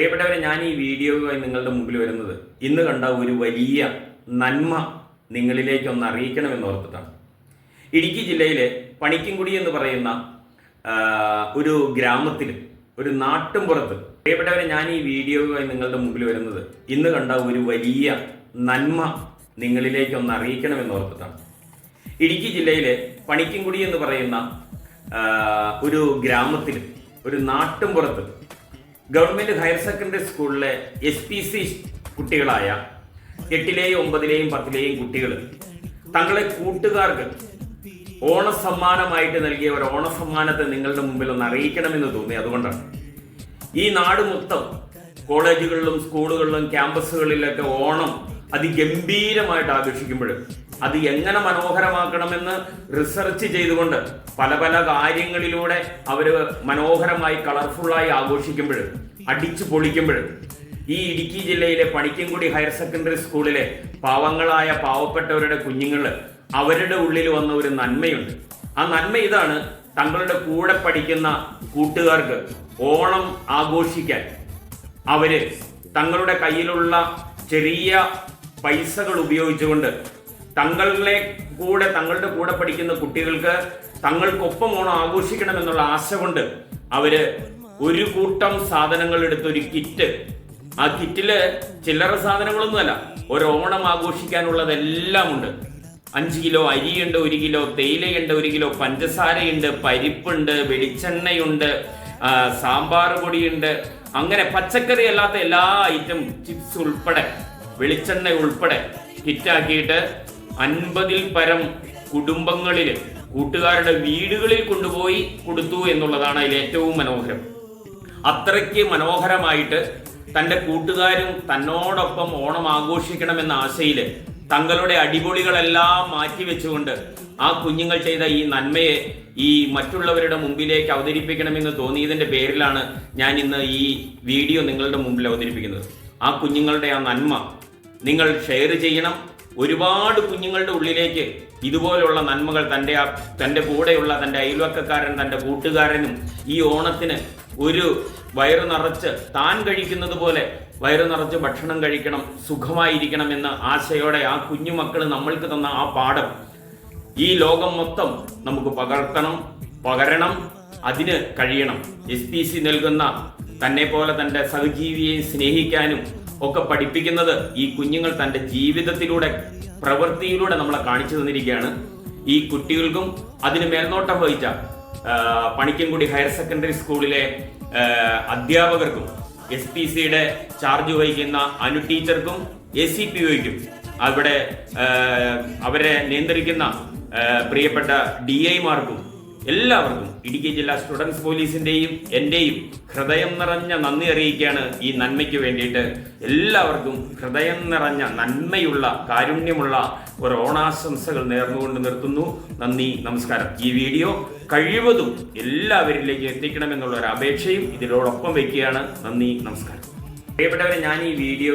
പ്രിയപ്പെട്ടവരെ ഞാൻ ഈ വീഡിയോയുമായി നിങ്ങളുടെ മുമ്പിൽ വരുന്നത് ഇന്ന് കണ്ട ഒരു വലിയ നന്മ നിങ്ങളിലേക്ക് ഒന്ന് അറിയിക്കണമെന്ന് ഓർത്തിട്ടാണ്. ഇടുക്കി ജില്ലയിലെ പണിക്കൻകുടി എന്ന് പറയുന്ന ഒരു ഗ്രാമത്തിൽ ഒരു നാട്ടുംപുറത്ത് പ്രിയപ്പെട്ടവരെ ഞാൻ ഈ വീഡിയോയുമായി നിങ്ങളുടെ മുമ്പിൽ വരുന്നത് ഇന്ന് കണ്ട ഒരു വലിയ നന്മ നിങ്ങളിലേക്ക് ഒന്ന് അറിയിക്കണമെന്ന് ഓർത്തിട്ടാണ്. ഇടുക്കി ജില്ലയിലെ പണിക്കൻകുടി എന്ന് പറയുന്ന ഒരു ഗ്രാമത്തിൽ ഒരു നാട്ടുംപുറത്ത് ഗവൺമെന്റ് ഹയർ സെക്കൻഡറി സ്കൂളിലെ എസ് പി സി കുട്ടികളായ എട്ടിലെയും ഒമ്പതിലെയും പത്തിലെയും കുട്ടികൾ തങ്ങളെ കൂട്ടുകാർക്ക് ഓണസമ്മാനമായിട്ട് നൽകിയ ഒരു ഓണസമ്മാനത്തെ നിങ്ങളുടെ മുമ്പിൽ ഒന്ന് അറിയിക്കണമെന്ന് തോന്നി. അതുകൊണ്ടാണ്. ഈ നാട് മൊത്തം കോളേജുകളിലും സ്കൂളുകളിലും ക്യാമ്പസുകളിലൊക്കെ ഓണം അതിഗംഭീരമായിട്ട് ആഘോഷിക്കുമ്പോൾ അത് എങ്ങനെ മനോഹരമാക്കണമെന്ന് റിസർച്ച് ചെയ്തുകൊണ്ട് പല പല കാര്യങ്ങളിലൂടെ അവർ മനോഹരമായി കളർഫുള്ളായി ആഘോഷിക്കുമ്പോൾ അടിച്ചു പൊളിക്കുമ്പോൾ ഈ ഇടുക്കി ജില്ലയിലെ പണിക്കൻകുടി ഹയർ സെക്കൻഡറി സ്കൂളിലെ പാവങ്ങളായ പാവപ്പെട്ടവരുടെ കുഞ്ഞുങ്ങൾ അവരുടെ ഉള്ളിൽ വന്ന ഒരു നന്മയുണ്ട്. ആ നന്മ ഇതാണ് തങ്ങളുടെ കൂടെ പഠിക്കുന്ന കൂട്ടുകാർക്ക് ഓണം ആഘോഷിക്കാൻ അവർ തങ്ങളുടെ കയ്യിലുള്ള ചെറിയ പൈസകൾ ഉപയോഗിച്ചുകൊണ്ട് തങ്ങളെ കൂടെ തങ്ങളുടെ കൂടെ പഠിക്കുന്ന കുട്ടികൾക്ക് തങ്ങൾക്കൊപ്പം ഓണം ആഘോഷിക്കണം എന്നുള്ള ആശ കൊണ്ട് അവർ ഒരു കൂട്ടം സാധനങ്ങൾ എടുത്ത് ഒരു കിറ്റ്. ആ കിറ്റിൽ ചില്ലറ സാധനങ്ങളൊന്നുമല്ല ഒരു ഓണം ആഘോഷിക്കാനുള്ളതെല്ലാം ഉണ്ട് അഞ്ച് കിലോ അരിയുണ്ട് ഒരു കിലോ തേയിലയുണ്ട് ഒരു കിലോ പഞ്ചസാരയുണ്ട് പരിപ്പുണ്ട് വെളിച്ചെണ്ണയുണ്ട് സാമ്പാർ പൊടിയുണ്ട്. അങ്ങനെ പച്ചക്കറി അല്ലാത്ത എല്ലാ ഐറ്റം ചിപ്സ് ഉൾപ്പെടെ വെളിച്ചെണ്ണ ഉൾപ്പെടെ കിറ്റാക്കിയിട്ട് അൻപതിൽ പരം കുടുംബങ്ങളിൽ കൂട്ടുകാരുടെ വീടുകളിൽ കൊണ്ടുപോയി കൊടുത്തു എന്നുള്ളതാണ് അതിൽ ഏറ്റവും മനോഹരം. അത്രയ്ക്ക് മനോഹരമായിട്ട് തന്റെ കൂട്ടുകാരും തന്നോടൊപ്പം ഓണം ആഘോഷിക്കണമെന്ന ആശയിൽ തങ്ങളുടെ അടിപൊളികളെല്ലാം മാറ്റി വെച്ചുകൊണ്ട് ആ കുഞ്ഞുങ്ങൾ ചെയ്ത ഈ നന്മയെ ഈ മറ്റുള്ളവരുടെ മുമ്പിലേക്ക് അവതരിപ്പിക്കണമെന്ന് തോന്നിയതിന്റെ പേരിലാണ് ഞാൻ ഇന്ന് ഈ വീഡിയോ നിങ്ങളുടെ മുമ്പിൽ അവതരിപ്പിക്കുന്നത്. ആ കുഞ്ഞുങ്ങളുടെ ആ നന്മ നിങ്ങൾ ഷെയർ ചെയ്യണം ഒരുപാട് കുഞ്ഞുങ്ങളുടെ ഉള്ളിലേക്ക് ഇതുപോലുള്ള നന്മകൾ തന്റെ തന്റെ കൂടെയുള്ള തന്റെ അയൽവക്കക്കാരൻ തന്റെ കൂട്ടുകാരനും ഈ ഓണത്തിന് ഒരു വയറു നിറച്ച് താൻ കഴിക്കുന്നത് പോലെ വയറു നിറച്ച് ഭക്ഷണം കഴിക്കണം സുഖമായിരിക്കണം എന്ന ആശയോടെ ആ കുഞ്ഞുമക്കൾ നമ്മൾക്ക് തന്ന ആ പാഠം ഈ ലോകം മൊത്തം നമുക്ക് പകർത്തണം പകരണം അതിന് കഴിയണം. എസ് പി സി നൽകുന്ന തന്നെ പോലെ തന്റെ സഹജീവിയെ സ്നേഹിക്കാനും ഒക്കെ പഠിപ്പിക്കുന്നത് ഈ കുഞ്ഞുങ്ങൾ തന്റെ ജീവിതത്തിലൂടെ പ്രവൃത്തിയിലൂടെ നമ്മളെ കാണിച്ചു തന്നിരിക്കുകയാണ്. ഈ കുട്ടികൾക്കും അതിന് മേൽനോട്ടം വഹിച്ച പണിക്കൻകുടി ഹയർ സെക്കൻഡറി സ്കൂളിലെ അധ്യാപകർക്കും എസ് പി സിയുടെ ചാർജ് വഹിക്കുന്ന അനു ടീച്ചർക്കും എ സി പി ഒയ്ക്കും അവിടെ അവരെ നിയന്ത്രിക്കുന്ന പ്രിയപ്പെട്ട ഡി ഐമാർക്കും എല്ലാവർക്കും ഇടുക്കി ജില്ലാ സ്റ്റുഡൻസ് പോലീസിന്റെയും എന്റെയും ഹൃദയം നിറഞ്ഞ നന്ദി അറിയിക്കുകയാണ് ഈ നന്മയ്ക്ക് വേണ്ടിയിട്ട്. എല്ലാവർക്കും ഹൃദയം നിറഞ്ഞ നന്മയുള്ള കാരുണ്യമുള്ള ഒരു ഓണാശംസകൾ നേർന്നുകൊണ്ട് നിർത്തുന്നു. നന്ദി നമസ്കാരം. ഈ വീഡിയോ കഴിവതും എല്ലാവരിലേക്ക് എത്തിക്കണമെന്നുള്ള ഒരു അപേക്ഷയും ഇതിനോടൊപ്പം വെക്കുകയാണ്. നന്ദി നമസ്കാരം. പ്രിയപ്പെട്ടവരെ ഞാൻ ഈ വീഡിയോ